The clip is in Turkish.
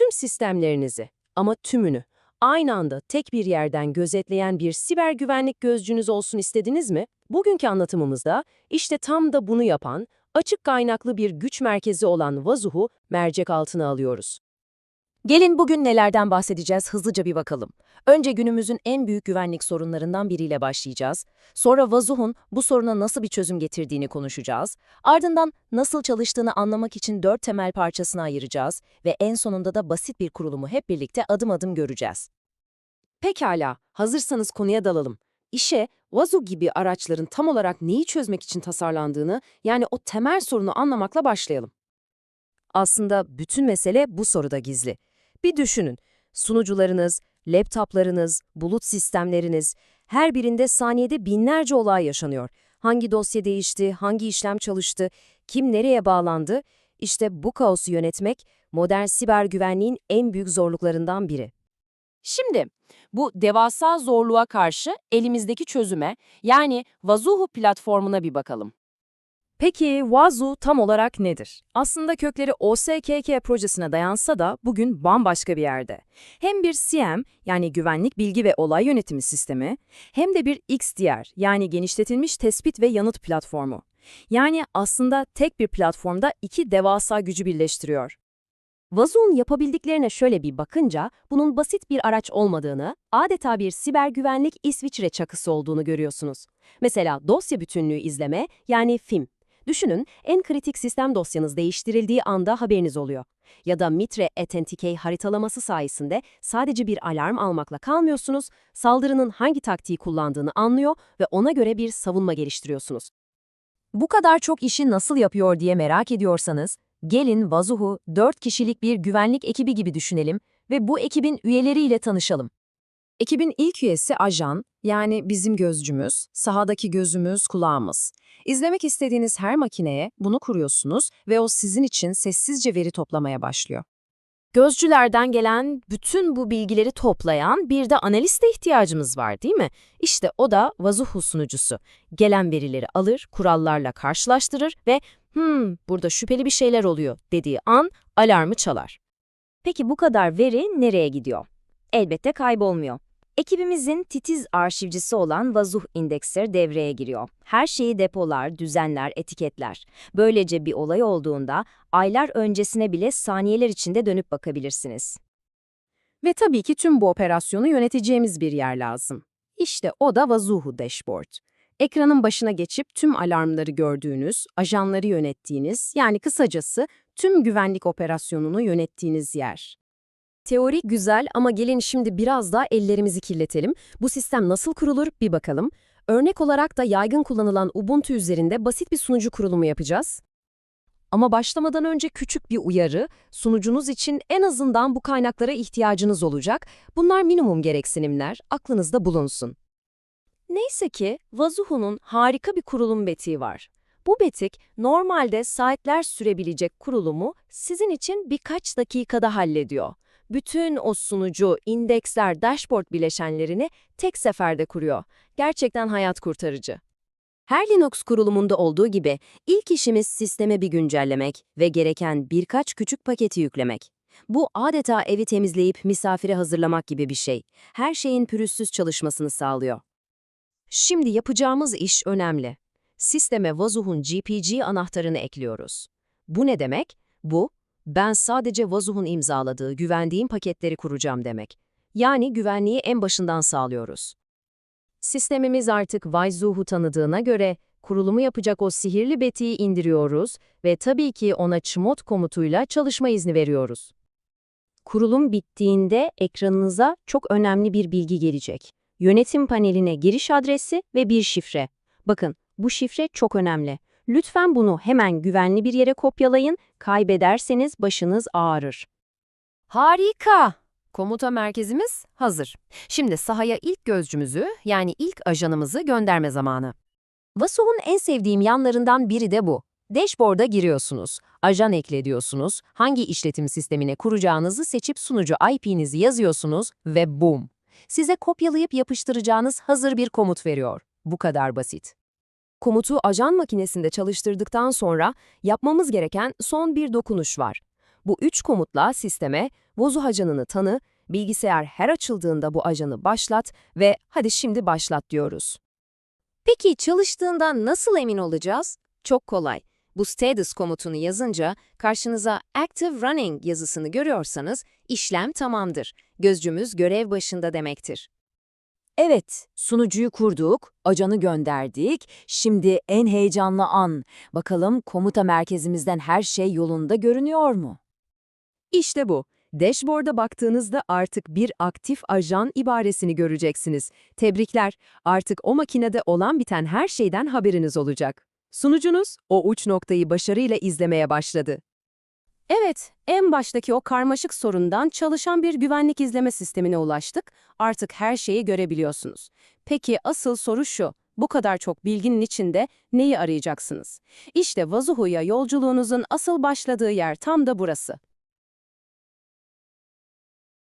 tüm sistemlerinizi ama tümünü aynı anda tek bir yerden gözetleyen bir siber güvenlik gözcünüz olsun istediniz mi? Bugünkü anlatımımızda işte tam da bunu yapan, açık kaynaklı bir güç merkezi olan Vazuh'u mercek altına alıyoruz. Gelin bugün nelerden bahsedeceğiz hızlıca bir bakalım. Önce günümüzün en büyük güvenlik sorunlarından biriyle başlayacağız. Sonra Vazuh'un bu soruna nasıl bir çözüm getirdiğini konuşacağız. Ardından nasıl çalıştığını anlamak için dört temel parçasına ayıracağız ve en sonunda da basit bir kurulumu hep birlikte adım adım göreceğiz. Pekala, hazırsanız konuya dalalım. İşe, Vazu gibi araçların tam olarak neyi çözmek için tasarlandığını, yani o temel sorunu anlamakla başlayalım. Aslında bütün mesele bu soruda gizli. Bir düşünün, sunucularınız, laptoplarınız, bulut sistemleriniz, her birinde saniyede binlerce olay yaşanıyor. Hangi dosya değişti, hangi işlem çalıştı, kim nereye bağlandı? İşte bu kaosu yönetmek, modern siber güvenliğin en büyük zorluklarından biri. Şimdi bu devasa zorluğa karşı elimizdeki çözüme yani Vazuhu platformuna bir bakalım. Peki Vazu tam olarak nedir? Aslında kökleri OSKK projesine dayansa da bugün bambaşka bir yerde. Hem bir CM yani güvenlik bilgi ve olay yönetimi sistemi hem de bir XDR yani genişletilmiş tespit ve yanıt platformu. Yani aslında tek bir platformda iki devasa gücü birleştiriyor. Vazu'nun yapabildiklerine şöyle bir bakınca bunun basit bir araç olmadığını, adeta bir siber güvenlik İsviçre çakısı olduğunu görüyorsunuz. Mesela dosya bütünlüğü izleme yani FIM. Düşünün en kritik sistem dosyanız değiştirildiği anda haberiniz oluyor. Ya da Mitre Authenticate haritalaması sayesinde sadece bir alarm almakla kalmıyorsunuz, saldırının hangi taktiği kullandığını anlıyor ve ona göre bir savunma geliştiriyorsunuz. Bu kadar çok işi nasıl yapıyor diye merak ediyorsanız, gelin Vazuhu 4 kişilik bir güvenlik ekibi gibi düşünelim ve bu ekibin üyeleriyle tanışalım. Ekibin ilk üyesi ajan, yani bizim gözcümüz, sahadaki gözümüz, kulağımız. İzlemek istediğiniz her makineye bunu kuruyorsunuz ve o sizin için sessizce veri toplamaya başlıyor. Gözcülerden gelen bütün bu bilgileri toplayan bir de analiste ihtiyacımız var değil mi? İşte o da Vazuhu sunucusu. Gelen verileri alır, kurallarla karşılaştırır ve hmm burada şüpheli bir şeyler oluyor dediği an alarmı çalar. Peki bu kadar veri nereye gidiyor? Elbette kaybolmuyor. Ekibimizin titiz arşivcisi olan Vazuh Indexer devreye giriyor. Her şeyi depolar, düzenler, etiketler. Böylece bir olay olduğunda aylar öncesine bile saniyeler içinde dönüp bakabilirsiniz. Ve tabii ki tüm bu operasyonu yöneteceğimiz bir yer lazım. İşte o da Vazuhu Dashboard. Ekranın başına geçip tüm alarmları gördüğünüz, ajanları yönettiğiniz, yani kısacası tüm güvenlik operasyonunu yönettiğiniz yer. Teori güzel ama gelin şimdi biraz daha ellerimizi kirletelim. Bu sistem nasıl kurulur bir bakalım. Örnek olarak da yaygın kullanılan Ubuntu üzerinde basit bir sunucu kurulumu yapacağız. Ama başlamadan önce küçük bir uyarı, sunucunuz için en azından bu kaynaklara ihtiyacınız olacak. Bunlar minimum gereksinimler, aklınızda bulunsun. Neyse ki Vazuhu'nun harika bir kurulum betiği var. Bu betik normalde saatler sürebilecek kurulumu sizin için birkaç dakikada hallediyor bütün o sunucu, indeksler, dashboard bileşenlerini tek seferde kuruyor. Gerçekten hayat kurtarıcı. Her Linux kurulumunda olduğu gibi ilk işimiz sisteme bir güncellemek ve gereken birkaç küçük paketi yüklemek. Bu adeta evi temizleyip misafire hazırlamak gibi bir şey. Her şeyin pürüzsüz çalışmasını sağlıyor. Şimdi yapacağımız iş önemli. Sisteme Vazuh'un GPG anahtarını ekliyoruz. Bu ne demek? Bu, ben sadece Vazuh'un imzaladığı, güvendiğim paketleri kuracağım demek. Yani güvenliği en başından sağlıyoruz. Sistemimiz artık Vazuh'u tanıdığına göre kurulumu yapacak o sihirli betiyi indiriyoruz ve tabii ki ona çmot komutuyla çalışma izni veriyoruz. Kurulum bittiğinde ekranınıza çok önemli bir bilgi gelecek. Yönetim paneline giriş adresi ve bir şifre. Bakın, bu şifre çok önemli. Lütfen bunu hemen güvenli bir yere kopyalayın, kaybederseniz başınız ağrır. Harika! Komuta merkezimiz hazır. Şimdi sahaya ilk gözcümüzü, yani ilk ajanımızı gönderme zamanı. Vasuh'un en sevdiğim yanlarından biri de bu. Dashboard'a giriyorsunuz, ajan eklediyorsunuz, hangi işletim sistemine kuracağınızı seçip sunucu IP'nizi yazıyorsunuz ve boom! Size kopyalayıp yapıştıracağınız hazır bir komut veriyor. Bu kadar basit. Komutu ajan makinesinde çalıştırdıktan sonra yapmamız gereken son bir dokunuş var. Bu üç komutla sisteme Vozuh ajanını tanı, bilgisayar her açıldığında bu ajanı başlat ve hadi şimdi başlat diyoruz. Peki çalıştığından nasıl emin olacağız? Çok kolay. Bu status komutunu yazınca karşınıza Active Running yazısını görüyorsanız işlem tamamdır. Gözcümüz görev başında demektir. Evet, sunucuyu kurduk, ajanı gönderdik. Şimdi en heyecanlı an. Bakalım komuta merkezimizden her şey yolunda görünüyor mu? İşte bu. Dashboard'a baktığınızda artık bir aktif ajan ibaresini göreceksiniz. Tebrikler, artık o makinede olan biten her şeyden haberiniz olacak. Sunucunuz o uç noktayı başarıyla izlemeye başladı. Evet, en baştaki o karmaşık sorundan çalışan bir güvenlik izleme sistemine ulaştık. Artık her şeyi görebiliyorsunuz. Peki asıl soru şu, bu kadar çok bilginin içinde neyi arayacaksınız? İşte Vazuhu'ya yolculuğunuzun asıl başladığı yer tam da burası.